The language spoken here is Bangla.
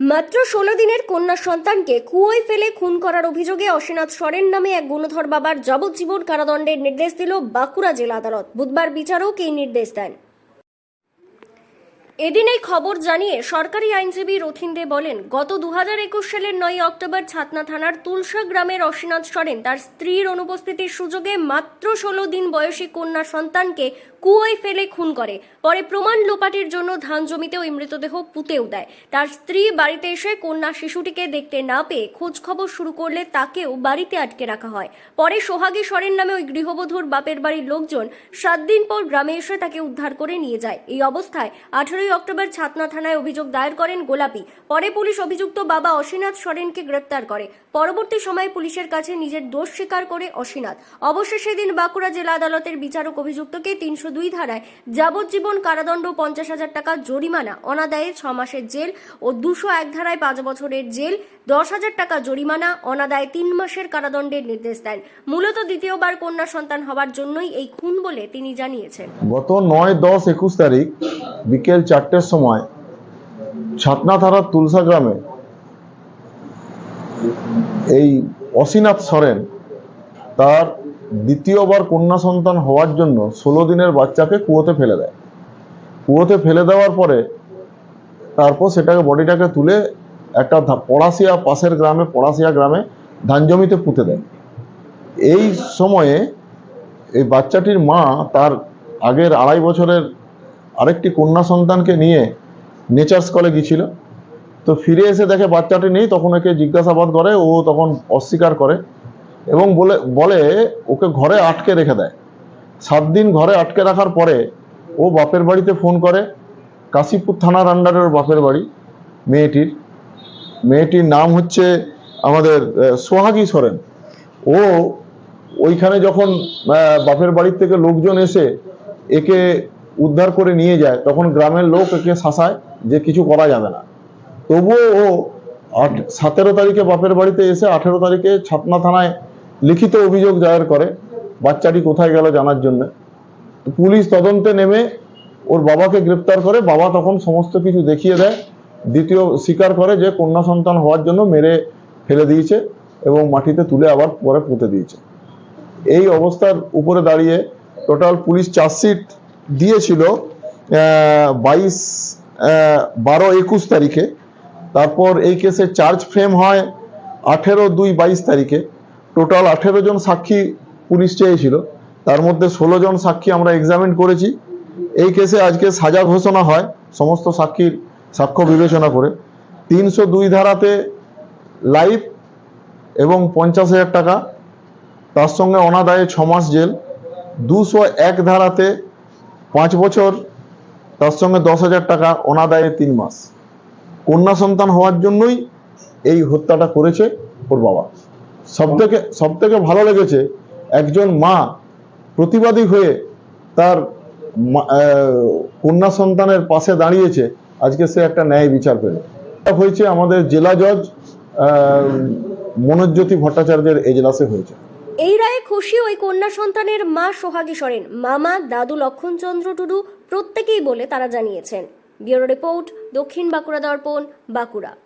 মাত্র ষোলো দিনের কন্যা সন্তানকে কুয়োয় ফেলে খুন করার অভিযোগে অসীনাথ সরেন নামে এক গুণধর বাবার যাবজ্জীবন কারাদণ্ডের নির্দেশ দিল বাঁকুড়া জেলা আদালত। বুধবার বিচারক এই নির্দেশ দেন। এদিন এই খবর জানিয়ে সরকারি আইনজীবী রথিন দে বলেন, গত দু হাজার একুশ সালের নয় অক্টোবর ছাতনা থানার তুলসা গ্রামের অসীনাথ সরেন তার স্ত্রীর অনুপস্থিতির সুযোগে মাত্র ষোলো দিন বয়সী কন্যা সন্তানকে কুয়োয় ফেলে খুন করে। পরে প্রমাণ লোপাটের জন্য ধান জমিতে ওই মৃতদেহ পুঁতেও দেয়। তার স্ত্রী বাড়িতে এসে কন্যা শিশুটিকে দেখতে না পেয়ে খোঁজখবর শুরু করলে তাকেও বাড়িতে আটকে রাখা হয়। পরে সোহাগী সরেন নামে ওই গৃহবধূর বাপের বাড়ির লোকজন সাত দিন পর গ্রামে এসে তাকে উদ্ধার করে নিয়ে যায়। এই অবস্থায় আঠেরোই অক্টোবর ছাতনা থানায় অভিযোগ দায়ের করেন গোলাপি। পরে পুলিশ অভিযুক্ত বাবা অসীনাথ সরেনকে গ্রেপ্তার করে। পরবর্তী সময়ে পুলিশের কাছে নিজের দোষ স্বীকার করে অসীনাথ। অবশেষে সেদিন বাঁকুড়া জেলা আদালতের বিচারক অভিযুক্তকে তিনশো দুই ধারায় যাবজ্জীবন কারাদণ্ড পঞ্চাশ হাজার টাকা জরিমানা, অনাদায়ে ছ মাসের জেল ও দুশো এক ধারায় পাঁচ বছরের জেল, দশ হাজার টাকা জরিমানা, অনাদায়ে তিন মাসের কারাদণ্ডের নির্দেশ দেন। মূলত দ্বিতীয়বার কন্যা সন্তান হওয়ার জন্যই এই খুন বলে তিনি জানিয়েছেন। গত নয় দশ একুশ তারিখ বিকেল চারটের সময় ছাতনা থানার তুলসা গ্রামে এই অসীনাথ সরেন তার দ্বিতীয়বার কন্যা সন্তান হওয়ার জন্য ষোলো দিনের বাচ্চাকে কুয়োতে ফেলে দেয়। কুয়োতে ফেলে দেওয়ার পরে তারপর সেটাকে বডিটাকে তুলে একটা পড়াশিয়া পাশের গ্রামে, পড়াশিয়া গ্রামে ধান জমিতে পুঁতে দেয়। এই সময়ে এই বাচ্চাটির মা তার আগের আড়াই বছরের আরেকটি কন্যা সন্তানকে নিয়ে নেচার্স কলে গিয়েছিল। তো ফিরে এসে দেখে বাচ্চাটি নেই, তখন একে জিজ্ঞাসাবাদ করে, ও তখন অস্বীকার করে এবং বলে বলে ওকে ঘরে আটকে রেখে দেয়। সাত দিন ঘরে আটকে রাখার পরে ও বাপের বাড়িতে ফোন করে, কাশীপুর থানার আন্ডারের বাপের বাড়ি, মেয়েটির। মেয়েটির নাম হচ্ছে আমাদের সোহাগী সরেন। ও ওইখানে যখন বাপের বাড়ির থেকে লোকজন এসে একে উদ্ধার করে নিয়ে যায়, তখন গ্রামের লোক একে শাসায় যে কিছু করা যাবে না। তবুও ও আট, সতেরো তারিখে বাপের বাড়িতে এসে আঠেরো তারিখে ছাতনা থানায় লিখিত অভিযোগ দায়ের করে, বাচ্চাটি কোথায় গেল জানার জন্য। পুলিশ তদন্তে নেমে ওর বাবাকে গ্রেপ্তার করে, বাবা তখন সমস্ত কিছু দেখিয়ে দেয়। দ্বিতীয় স্বীকার করে যে কন্যা সন্তান হওয়ার জন্য মেরে ফেলে দিয়েছে এবং মাটিতে তুলে আবার পরে পুঁতে দিয়েছে। এই অবস্থার উপরে দাঁড়িয়ে টোটাল পুলিশ চার্জশিট দিয়েছিল বাইশ বারো একুশ তারিখে। তারপর এই কেসে চার্জ ফ্রেম হয় আঠেরো দুই বাইশ তারিখে। টোটাল আঠেরো জন সাক্ষী পুলিশ চেয়েছিল। তার মধ্যে ষোলো জন সাক্ষী আমরা এক্সামিন করেছি। এই কেসে আজকে সাজা ঘোষণা হয় সমস্ত সাক্ষীর সাক্ষ্য বিবেচনা করে। তিনশো দুই ধারাতে লাইফ এবং পঞ্চাশ হাজার টাকা, তার সঙ্গে অনাদায়ে ছ মাস জেল। দুশো এক ধারাতে পাঁচ বছর, তার সঙ্গে দশ হাজার টাকা অনাদায়ে তিন মাস। কন্যা সন্তান হওয়ার জন্যই এই হত্যাটা করেছে ওর বাবা। সব থেকে সব থেকে ভালো লেগেছে, একজন মা প্রতিবাদী হয়ে তার কন্যা সন্তানের পাশে দাঁড়িয়েছে, আজকে সে একটা ন্যায় বিচার পেল। হয়েছে আমাদের জেলা জজ মনোজ্যোতি ভট্টাচার্যের এজলাসে হয়েছে। এই রায়ে খুশি ওই কন্যা সন্তানের মা সোহাগী সরেন। মামা, দাদু লক্ষণচন্দ্র টুডু প্রত্যেকেই বলে তারা জানিয়েছেন। ব্যুরো রিপোর্ট, দক্ষিণ বাঁকুড়া দর্পণ, বাঁকুড়া।